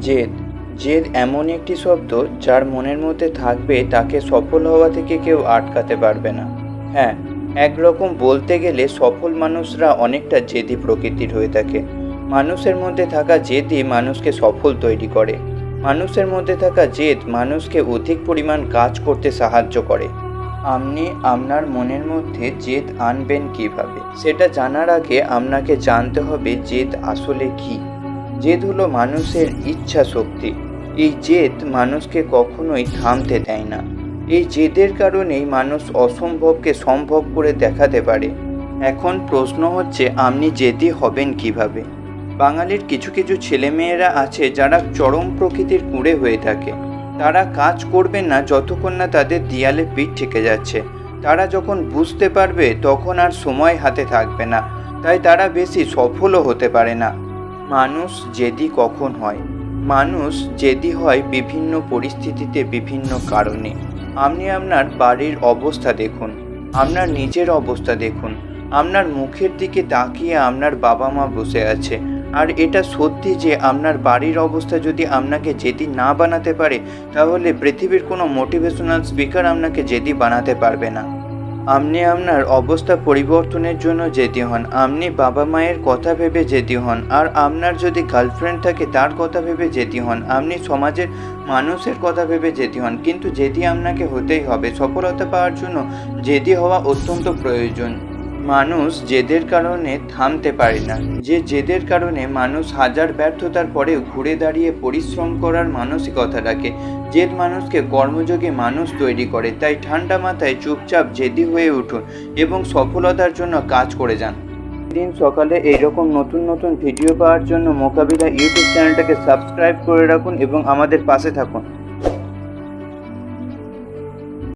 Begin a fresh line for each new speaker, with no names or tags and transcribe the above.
জেদ। জেদ এমন একটি শব্দ যার মনের মধ্যে থাকবে তাকে সফল হওয়া থেকে কেউ আটকাতে পারবে না। হ্যাঁ একরকম বলতে গেলে সফল মানুষরা অনেকটা জেদি প্রকৃতির হয়ে থাকে। মানুষের মধ্যে থাকা জেদই মানুষকে সফল তৈরি করে। মানুষের মধ্যে থাকা জেদ মানুষকে অধিক পরিমাণ কাজ করতে সাহায্য করে। আপনি আপনার মনের মধ্যে জেদ আনবেন কীভাবে? সেটা জানার আগে আপনাকে জানতে হবে জেদ আসলে কি। জেদ হলো মানুষের ইচ্ছা শক্তি। এই জেদ মানুষকে কখনোই থামতে দেয় না। এই জেদের কারণেই মানুষ অসম্ভবকে সম্ভব করে দেখাতে পারে। এখন প্রশ্ন হচ্ছে, আপনি জেদি হবেন কীভাবে? বাঙালির কিছু কিছু ছেলেমেয়েরা আছে যারা চরম প্রকৃতির কুঁড়ে হয়ে থাকে। তারা কাজ করবে না যতক্ষণ না তাদের দেয়ালে পিঠ থেকে যাচ্ছে। তারা যখন বুঝতে পারবে, তখন আর সময় হাতে থাকবে না। তাই তারা বেশি সফলও হতে পারে না। মানুষ জেদি কখন হয়? মানুষ জেদি হয় বিভিন্ন পরিস্থিতিতে বিভিন্ন কারণে। আপনি আপনার বাড়ির অবস্থা দেখুন, আপনার নিজের অবস্থা দেখুন, আপনার মুখের দিকে তাকিয়ে আপনার বাবা মা বসে আছে। আর এটা সত্যি যে আপনার বাড়ির অবস্থা যদি আপনাকে জেদি না বানাতে পারে, তাহলে পৃথিবীর কোনো মোটিভেশনাল স্পিকার আপনাকে জেদি বানাতে পারবে না। আপনি আপনার অবস্থা পরিবর্তনের জন্য জেদি হন। আপনি বাবা মায়ের কথা ভেবে জেদি হন। আর আপনার যদি গার্লফ্রেন্ড থাকে, তার কথা ভেবে জেদি হন। আপনি সমাজের মানুষের কথা ভেবে জেদি হন। কিন্তু জেদি আপনাকে হতেই হবে। সফলতা পাওয়ার জন্য জেদি হওয়া অত্যন্ত প্রয়োজন। মানুষ জেদের কারণে থামতে পারে না। যে জেদের কারণে মানুষ হাজার ব্যর্থতার পরেও ঘুরে দাঁড়িয়ে পরিশ্রম করার মানসিকতা রাখে জেদ মানুষকে কর্মযোগী মানুষ তৈরি করে, তাই ঠান্ডা মাথায় চুপচাপ জেদি হয়ে উঠুন এবং সফলতার জন্য কাজ করে যান। দিন সকালে এইরকম নতুন নতুন ভিডিও পাওয়ার জন্য মোকাবিলা ইউটিউব চ্যানেলটাকে সাবস্ক্রাইব করে রাখুন এবং আমাদের পাশে থাকুন।